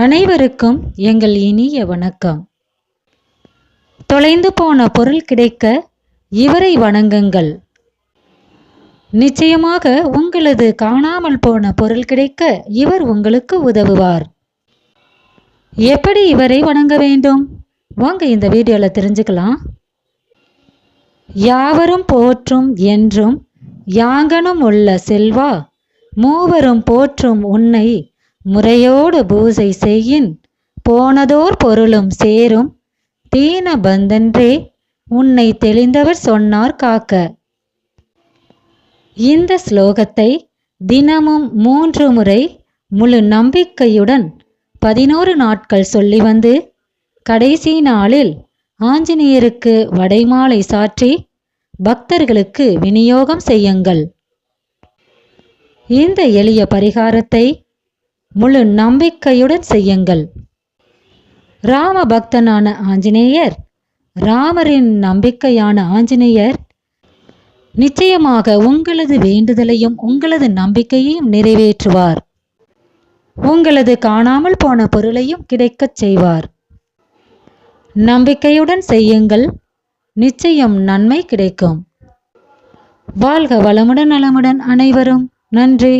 அனைவருக்கும் எங்கள் இனிய வணக்கம். தொலைந்து போன பொருள் கிடைக்க இவரை வணங்குங்கள். நிச்சயமாக உங்களது காணாமல் போன பொருள் கிடைக்க இவர் உங்களுக்கு உதவுவார். எப்படி இவரை வணங்க வேண்டும்? வாங்க இந்த வீடியோவில் தெரிஞ்சுக்கலாம். யாவரும் போற்றும் என்றும் யாங்கனும் உள்ள செல்வா மூவரும் போற்றும் உன்னை முறையோடு பூசை செய்யின் போனதோர் பொருளும் சேரும். தீன பந்தன்றே உன்னை தெளிந்தவர் சொன்னார் காக்க. இந்த ஸ்லோகத்தை தினமும் மூன்று முறை முழு நம்பிக்கையுடன் பதினோரு நாட்கள் சொல்லி வந்து கடைசி நாளில் ஆஞ்சநேயருக்கு வடைமாலை சாற்றி பக்தர்களுக்கு விநியோகம் செய்யுங்கள். இந்த எளிய பரிகாரத்தை முழு நம்பிக்கையுடன் செய்யுங்கள். ராம பக்தனான ஆஞ்சநேயர் ராமரின் நம்பிக்கையான ஆஞ்சநேயர் நிச்சயமாக உங்களது வேண்டுதலையும் உங்களது நம்பிக்கையையும் நிறைவேற்றுவார். உங்களது காணாமல் போன பொருளையும் கிடைக்கச் செய்வார். நம்பிக்கையுடன் செய்யுங்கள். நிச்சயம் நன்மை கிடைக்கும். வாழ்க வளமுடன் நலமுடன் அனைவரும். நன்றி.